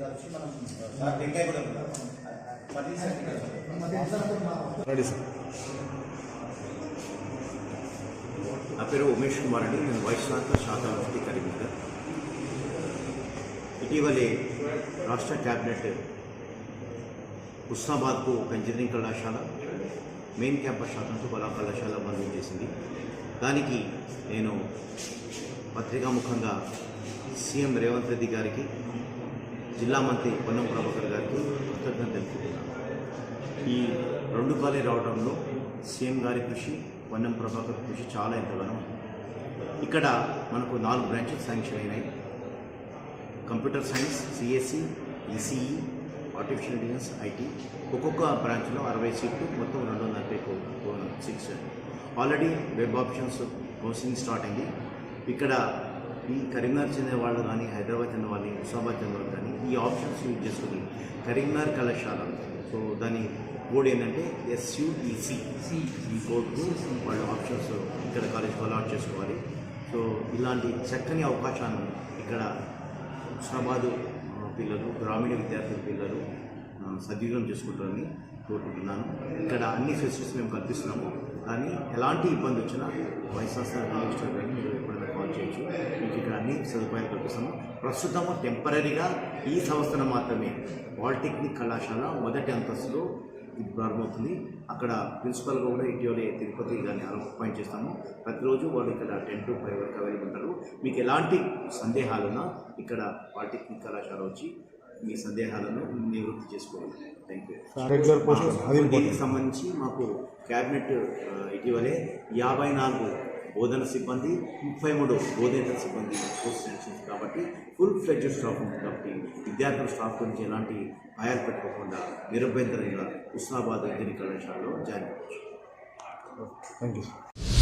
మనం కూడా పది రెడీ సార్. నా పేరు ఉమేష్ కుమార్ అండి. నేను వైశ్వాంత శాఖ మంత్రి కరీంనగర్. ఇటీవలే రాష్ట్ర క్యాబినెట్ హుస్నాబాద్కు ఒక ఇంజనీరింగ్ కళాశాల మెయిన్ క్యాంపస్ శాతంతో కళా కళాశాల మంజూరు చేసింది. దానికి నేను పత్రికాముఖంగా సీఎం రేవంత్ రెడ్డి గారికి జిల్లా మంత్రి పొన్నం ప్రభాకర్ గారికి కృతజ్ఞత తెలుపుతున్నాను ఈ రెండు కాలే రావడంలో సీఎం గారి కృషి పొన్నం ప్రభాకర్ కృషి చాలా ఎంతగానో ఇక్కడ మనకు నాలుగు బ్రాంచెస్ శాంక్షన్ అయినాయి computer science CSC ECE artificial intelligence IT ఒక్కొక్క బ్రాంచ్లో అరవై సీట్లు మొత్తం రెండు వందల నలభై seats already web options counselling start అయింది ఇక్కడ ఈ కరీంనగర్ చెందిన వాళ్ళు కానీ హైదరాబాద్ చెందిన వాళ్ళు హుస్నాబాద్ చెందిన వాళ్ళు కానీ ఈ ఆప్షన్స్ యూజ్ చేసుకుని కరీంనగర్ కళాశాల. సో దాని కోడ్ ఏంటంటే ఎస్యుఈసి ఈ కోడ్కు వాళ్ళు ఆప్షన్స్ ఇక్కడ కాలేజ్ అలాట్ చేసుకోవాలి. సో ఇలాంటి చక్కని అవకాశాన్ని ఇక్కడ హుస్నాబాదు పిల్లలు గ్రామీణ విద్యార్థుల పిల్లలు సద్వినియోగం చేసుకుంటారని కోరుకుంటున్నాను. ఇక్కడ అన్ని ఫెసిలిటీస్ మేము కల్పిస్తున్నాము. కానీ ఎలాంటి ఇబ్బంది వచ్చినా వైఎస్ఆర్ రిజిస్టర్ కానీ మీరు ఎప్పుడైనా కాల్ చేయొచ్చు మీకు ఇక్కడ అన్ని సదుపాయాలు కల్పిస్తాము. ప్రస్తుతం టెంపరీగా ఈ సంవత్సరం మాత్రమే పాలిటెక్నిక్ కళాశాల మొదటి అంతస్తులో ఇది ప్రారంభమవుతుంది. అక్కడ ప్రిన్సిపల్గా కూడా ఇటీవలే తిరుపతి దాన్ని అపాయింట్ చేస్తాము. ప్రతిరోజు వాళ్ళు ఇక్కడ టెన్ టు ఫైవ్ వరకు అవైలబుల్ ఉంటారు. మీకు ఎలాంటి సందేహాలున్నా ఇక్కడ పాలిటెక్నిక్ కళాశాల వచ్చి మీ సందేహాలను నివృత్తి చేసుకోవాలి. థ్యాంక్ యూ దీనికి సంబంధించి మాకు క్యాబినెట్ ఇటీవలే యాభై నాలుగు బోధన సిబ్బంది ముప్పై మూడు బోధేతర సిబ్బంది పోస్ట్ శాంక్షన్స్ కాబట్టి ఫుల్ ఫ్లెడ్జ్ స్టాఫ్ ఉంది కాబట్టి విద్యార్థుల స్టాఫ్ గురించి ఎలాంటి భయాలు పెట్టుకోకుండా నిరభ్యంతరంగా హుస్నాబాద్ ఇంజనీరింగ్ కళాశాలలో జాయిన్ అవ్వచ్చు. Thank you